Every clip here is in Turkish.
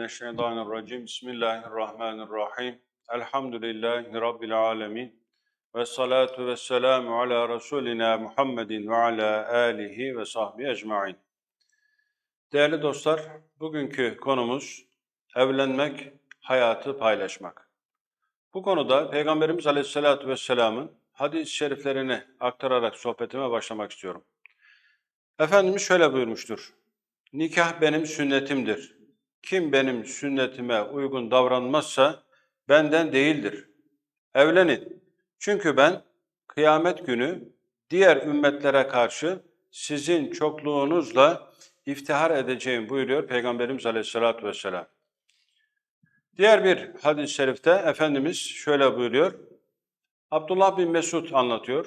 Euzubillahimineşşeytanirracim. Bismillahirrahmanirrahim. Elhamdülillahi Rabbil alemin. Ve salatu ve selamu ala Resulina Muhammedin ve ala alihi ve sahbihi ecmain. Değerli dostlar, bugünkü konumuz evlenmek, hayatı paylaşmak. Bu konuda Peygamberimiz Aleyhisselatü Vesselam'ın hadis-i şeriflerini aktararak sohbetime başlamak istiyorum. Efendimiz şöyle buyurmuştur. Nikah benim sünnetimdir. Kim benim sünnetime uygun davranmazsa benden değildir. Evlenin. Çünkü ben kıyamet günü diğer ümmetlere karşı sizin çokluğunuzla iftihar edeceğim buyuruyor Peygamberimiz Aleyhisselatü Vesselam. Diğer bir hadis-i şerifte Efendimiz şöyle buyuruyor. Abdullah bin Mesud anlatıyor.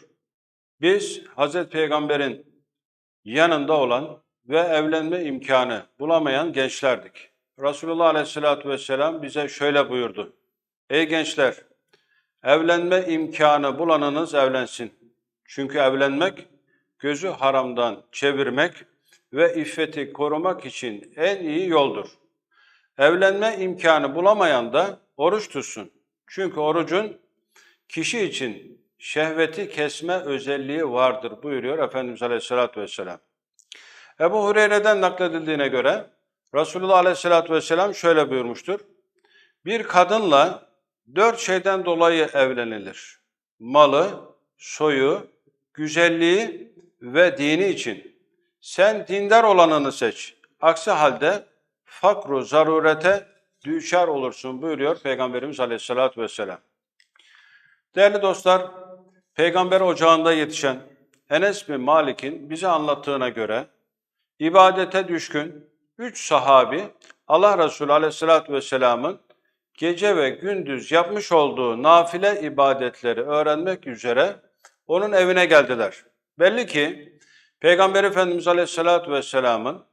Biz Hazreti Peygamber'in yanında olan ve evlenme imkanı bulamayan gençlerdik. Resulullah Aleyhisselatü Vesselam bize şöyle buyurdu. Ey gençler, evlenme imkanı bulanınız evlensin. Çünkü evlenmek, gözü haramdan çevirmek ve iffeti korumak için en iyi yoldur. Evlenme imkanı bulamayan da oruç tutsun. Çünkü orucun kişi için şehveti kesme özelliği vardır buyuruyor Efendimiz Aleyhisselatü Vesselam. Ebu Hureyre'den nakledildiğine göre Resulullah Aleyhisselatü Vesselam şöyle buyurmuştur. Bir kadınla dört şeyden dolayı evlenilir. Malı, soyu, güzelliği ve dini için. Sen dindar olanını seç. Aksi halde fakru zarurete düşer olursun buyuruyor Peygamberimiz Aleyhisselatü Vesselam. Değerli dostlar, Peygamber ocağında yetişen Enes bin Malik'in bize anlattığına göre ibadete düşkün üç sahabi Allah Resulü Aleyhisselatü Vesselam'ın gece ve gündüz yapmış olduğu nafile ibadetleri öğrenmek üzere onun evine geldiler. Belli ki Peygamber Efendimiz Aleyhisselatü Vesselam'ın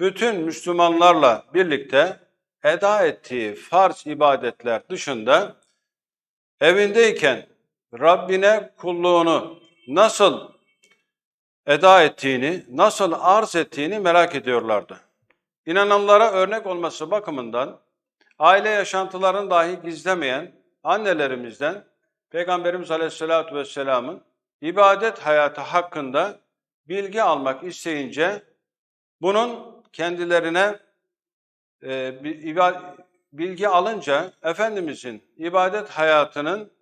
bütün Müslümanlarla birlikte eda ettiği farz ibadetler dışında evindeyken Rabbine kulluğunu nasıl eda ettiğini, nasıl arz ettiğini merak ediyorlardı. İnananlara örnek olması bakımından aile yaşantılarını dahi gizlemeyen annelerimizden Peygamberimiz Aleyhisselatü Vesselam'ın ibadet hayatı hakkında bilgi almak isteyince bunun kendilerine e, bilgi alınca Efendimizin ibadet hayatının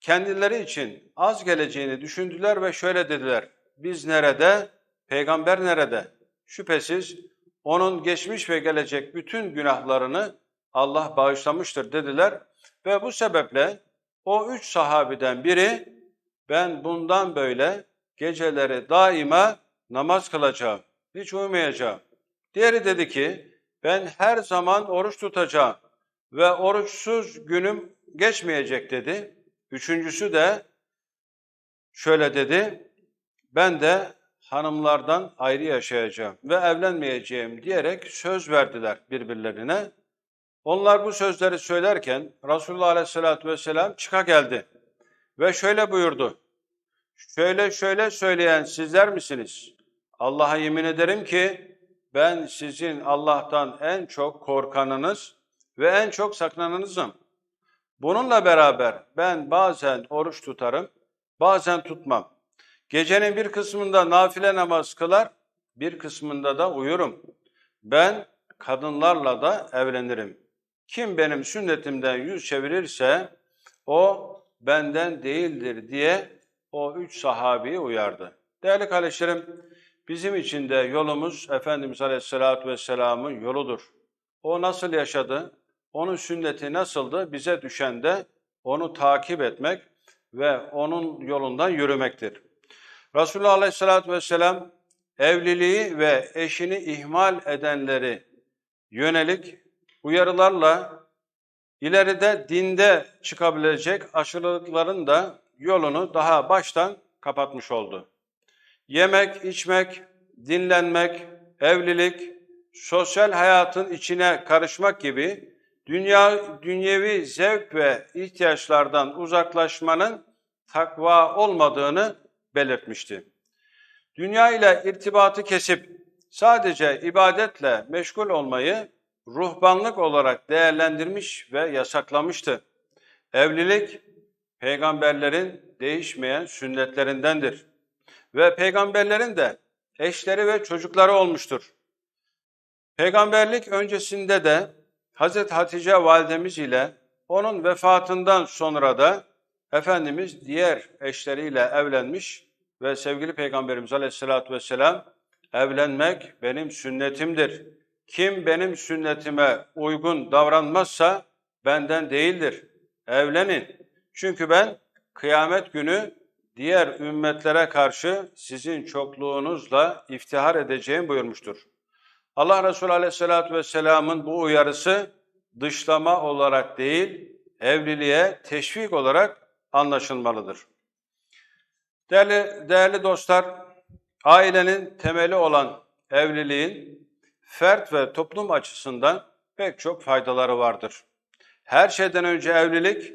kendileri için az geleceğini düşündüler ve şöyle dediler. Biz nerede? Peygamber nerede? Şüphesiz onun geçmiş ve gelecek bütün günahlarını Allah bağışlamıştır dediler. Ve bu sebeple o üç sahabiden biri ben bundan böyle geceleri daima namaz kılacağım, hiç uyumayacağım. Diğeri dedi ki ben her zaman oruç tutacağım ve oruçsuz günüm geçmeyecek dedi. Üçüncüsü de şöyle dedi, ben de hanımlardan ayrı yaşayacağım ve evlenmeyeceğim diyerek söz verdiler birbirlerine. Onlar bu sözleri söylerken Resulullah Aleyhisselatü Vesselam çıka geldi ve şöyle buyurdu. Şöyle şöyle söyleyen sizler misiniz? Allah'a yemin ederim ki ben sizin Allah'tan en çok korkanınız ve en çok saklananızım. Bununla beraber ben bazen oruç tutarım, bazen tutmam. Gecenin bir kısmında nafile namaz kılar, bir kısmında da uyurum. Ben kadınlarla da evlenirim. Kim benim sünnetimden yüz çevirirse o benden değildir diye o üç sahabeyi uyardı. Değerli kardeşlerim, bizim için de yolumuz Efendimiz Aleyhisselatü Vesselam'ın yoludur. O nasıl yaşadı, onun sünneti nasıldı, bize düşen de onu takip etmek ve onun yolundan yürümektir. Resulullah Aleyhisselatü Vesselam evliliği ve eşini ihmal edenleri yönelik uyarılarla ileride dinde çıkabilecek aşırılıkların da yolunu daha baştan kapatmış oldu. Yemek, içmek, dinlenmek, evlilik, sosyal hayatın içine karışmak gibi dünya dünyevi zevk ve ihtiyaçlardan uzaklaşmanın takva olmadığını belirtmişti. Dünya ile irtibatı kesip sadece ibadetle meşgul olmayı ruhbanlık olarak değerlendirmiş ve yasaklamıştı. Evlilik peygamberlerin değişmeyen sünnetlerindendir. Ve peygamberlerin de eşleri ve çocukları olmuştur. Peygamberlik öncesinde de Hazreti Hatice validemiz ile onun vefatından sonra da Efendimiz diğer eşleriyle evlenmiş ve sevgili Peygamberimiz Aleyhisselatü Vesselam evlenmek benim sünnetimdir. Kim benim sünnetime uygun davranmazsa benden değildir. Evlenin. Çünkü ben kıyamet günü diğer ümmetlere karşı sizin çokluğunuzla iftihar edeceğim buyurmuştur. Allah Resulü Aleyhisselatü Vesselam'ın bu uyarısı dışlama olarak değil, evliliğe teşvik olarak anlaşılmalıdır. Değerli, değerli dostlar, ailenin temeli olan evliliğin fert ve toplum açısından pek çok faydaları vardır. Her şeyden önce evlilik,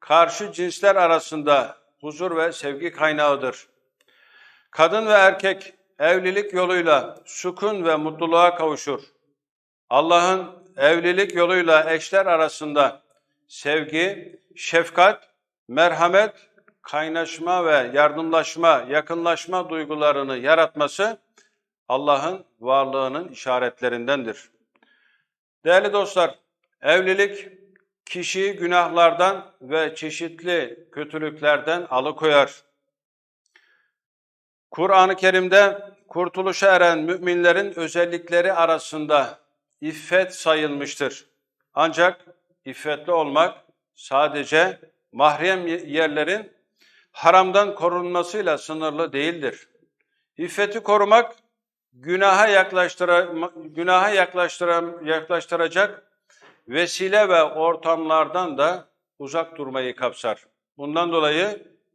karşı cinsler arasında huzur ve sevgi kaynağıdır. Kadın ve erkek evlilik yoluyla sukun ve mutluluğa kavuşur. Allah'ın evlilik yoluyla eşler arasında sevgi, şefkat, merhamet, kaynaşma ve yardımlaşma, yakınlaşma duygularını yaratması Allah'ın varlığının işaretlerindendir. Değerli dostlar, evlilik kişiyi günahlardan ve çeşitli kötülüklerden alıkoyar. Kur'an-ı Kerim'de kurtuluşa eren müminlerin özellikleri arasında iffet sayılmıştır. Ancak iffetli olmak sadece mahrem yerlerin haramdan korunmasıyla sınırlı değildir. İffeti korumak günaha yaklaştıra, günaha yaklaştıra, yaklaştıracak vesile ve ortamlardan da uzak durmayı kapsar. Bundan dolayı